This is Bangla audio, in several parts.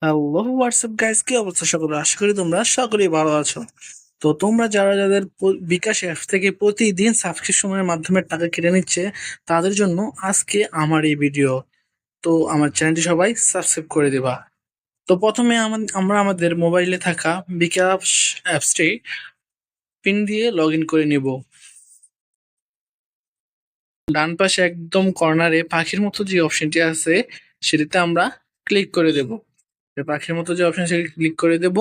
হ্যালো হোয়াটসঅ্যাপ গাইস কি অবস্থা সকলের আশা করি তোমরা সকলেই ভালো আছো। তো তোমরা যারা যাদের বিকাশ অ্যাপ থেকে প্রতিদিন সাবস্ক্রিপশনের মাধ্যমে টাকা কেটে নিচ্ছে, তাদের জন্য আজকে আমার এই ভিডিও তো আমার চ্যানেলটি সবাই সাবস্ক্রাইব করে দেবা। তো প্রথমে আমা- আমরা আমাদের মোবাইলে থাকা বিকাশ অ্যাপসটি পিন দিয়ে লগ করে নিব। ডান পাশে একদম কর্নারে পাখির মতো যে অপশনটি আছে, সেটিতে আমরা ক্লিক করে দেব। পাখির মতো যে অপশন সেটি ক্লিক করে দেব।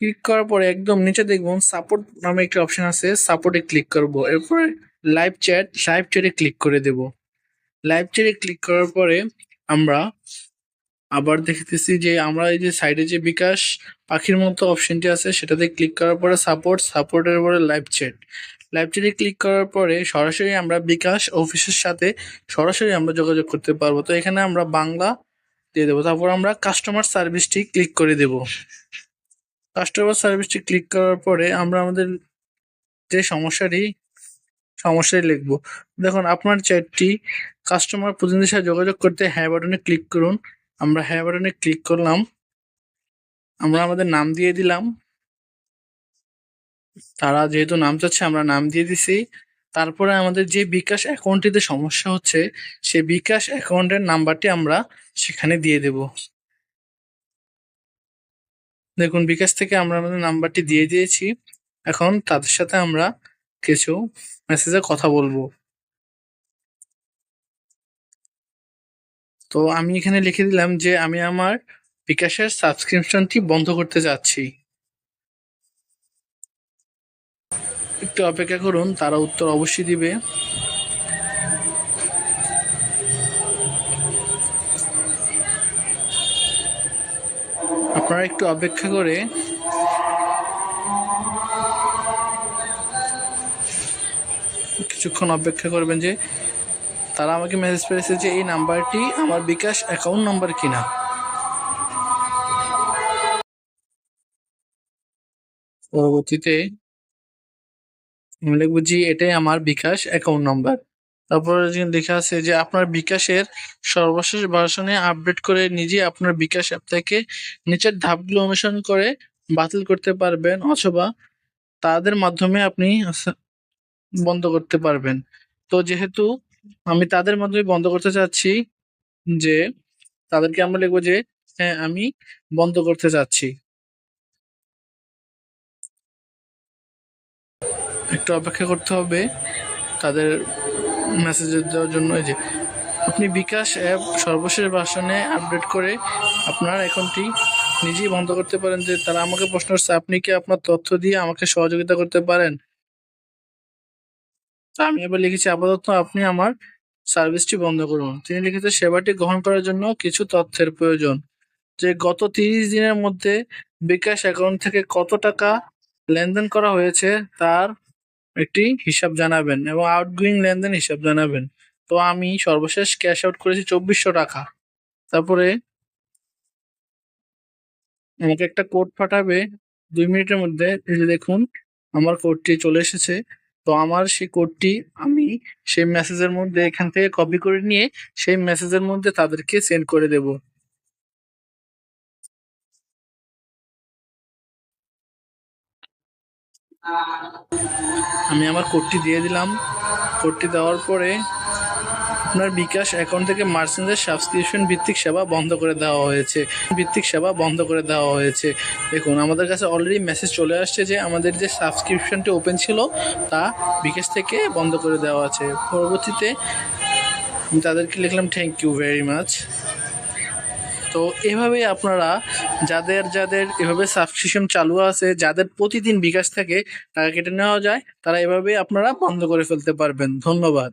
ক্লিক করার পরে একদম নিচে দেখবেন সাপোর্ট নামে একটা অপশন আছে সাপোর্টে ক্লিক করব। এরপরে লাইভ চ্যাট লাইভ চ্যাটে ক্লিক করে দেব। লাইভ চ্যাটে ক্লিক করার পরে আমরা আবার দেখতেছি যে আমরা এই যে সাইডে যে বিকাশ পাখির মতো অপশনটি আছে, সেটাতে ক্লিক করার পরে সাপোর্ট সাপোর্টের পরে লাইভ চ্যাট লাইভ চ্যাটে ক্লিক করার পরে সরাসরি আমরা বিকাশ অফিসের সাথে সরাসরি আমরা যোগাযোগ করতে পারব। তো এখানে আমরা বাংলা দিয়ে দেবো। তারপর আমরা কাস্টমার সার্ভিসটি ক্লিক করে দেব। কাস্টমার সার্ভিসটি ক্লিক করার পরে আমরা আমাদের যে সমস্যাটি সমস্যাটি লিখব। দেখুন, আপনার চ্যাটটি কাস্টমার প্রতিনিধির সাথে যোগাযোগ করতে হ্যাঁ বাটনে ক্লিক করুন। আমরা হ্যাঁ বাটনে ক্লিক করলাম। আমরা আমাদের নাম দিয়ে দিলাম। তারা যেহেতু নাম চাচ্ছে, আমরা নাম দিয়ে দিছি। তারপরে আমাদের যে বিকাশ অ্যাকাউন্টটিতে সমস্যা হচ্ছে, সেই বিকাশ অ্যাকাউন্টের নাম্বারটি আমরা সেখানে দিয়ে দেব। দেখুন, বিকাশ থেকে আমরা আমাদের নাম্বারটি দিয়ে দিয়েছি। এখন তাদের সাথে আমরা কিছু মেসেজে কথা বলব। তো আমি এখানে লিখে দিলাম যে, আমি আমার বিকাশের সাবস্ক্রিপশনটি বন্ধ করতে যাচ্ছি। একটু অপেক্ষা করুন, তারা উত্তর অবশ্যই দিবে। আপনারা একটু অপেক্ষা করে। কিছুক্ষণ অপেক্ষা করবেন যে, তারা আমাকে মেসেজ করেছে যে, এই নাম্বারটি আমার বিকাশ অ্যাকাউন্ট নাম্বার কিনা। পরবর্তীতে আমি লিখব জি, এটাই আমার বিকাশ অ্যাকাউন্ট নাম্বার তারপরে লেখা আছে যে আপনার বিকাশের সর্বশেষ ভার্সনে আপডেট করে নিজে আপনার বিকাশ অ্যাপ থেকে নিচের ধাপগুলো অনুসরণ করে বাতিল করতে পারবেন অথবা তাদের মাধ্যমে আপনি বন্ধ করতে পারবেন। তো যেহেতু আমি তাদের মাধ্যমে বন্ধ করতে চাচ্ছি, যে তাদেরকে আমরা লিখব যে হ্যাঁ আমি বন্ধ করতে চাচ্ছি। একটু অপেক্ষা করতে হবে। তাদের মেসেজ দেওয়ার জন্য যে, আপনি বিকাশ অ্যাপ সর্বশেষ ভার্সনে আপডেট করে আপনার অ্যাকাউন্টটি নিজেই বন্ধ করতে পারেন যে, তারা আমাকে প্রশ্ন করছে, আপনি কি আপনার তথ্য দিয়ে আমাকে সহযোগিতা করতে পারেন? আমি এবার লিখেছি, আপাতত আপনি আমার সার্ভিসটি বন্ধ করুন। তিনি লিখেছে সেবাটি গ্রহণ করার জন্য কিছু তথ্যের প্রয়োজন। যে, গত তিরিশ দিনের মধ্যে বিকাশ অ্যাকাউন্ট থেকে কত টাকা লেনদেন করা হয়েছে, তার একটি হিসাব জানাবেন এবং আউটগোয়িং লেনদেন হিসাব জানাবেন। তো আমি সর্বশেষ ক্যাশ আউট করেছি চব্বিশশো টাকা। তারপরে আমাকে একটা কোড পাঠাবে দুই মিনিটের মধ্যে। দেখুন, আমার কোডটি চলে এসেছে। তো আমার সেই কোডটি আমি সেই মেসেজের মধ্যে এখান থেকে কপি করে নিয়ে সেই মেসেজের মধ্যে তাদেরকে সেন্ড করে দেব। আমি আমার কোডটি দিয়ে দিলাম। কোডটি দেওয়ার পরে আপনার বিকাশ অ্যাকাউন্ট থেকে মার্চেন্টের সাবস্ক্রিপশন ভিত্তিক সেবা বন্ধ করে দেওয়া হয়েছে। ভিত্তিক সেবা বন্ধ করে দেওয়া হয়েছে। দেখুন, আমাদের কাছে অলরেডি মেসেজ চলে আসছে যে আমাদের যে সাবস্ক্রিপশনটি ওপেন ছিল, তা বিকাশ থেকে বন্ধ করে দেওয়া আছে। পরবর্তীতে আমি তাদেরকে লিখলাম থ্যাংক ইউ ভেরি মাচ তো এভাবে আপনারা যাদের যাদের এভাবে সাবস্ক্রিপশন চালু আছে, যাদের প্রতিদিন বিকাশ থাকে টাকা কেটে নেওয়া যায়, তারা এভাবে আপনারা বন্ধ করে ফেলতে পারবেন। ধন্যবাদ।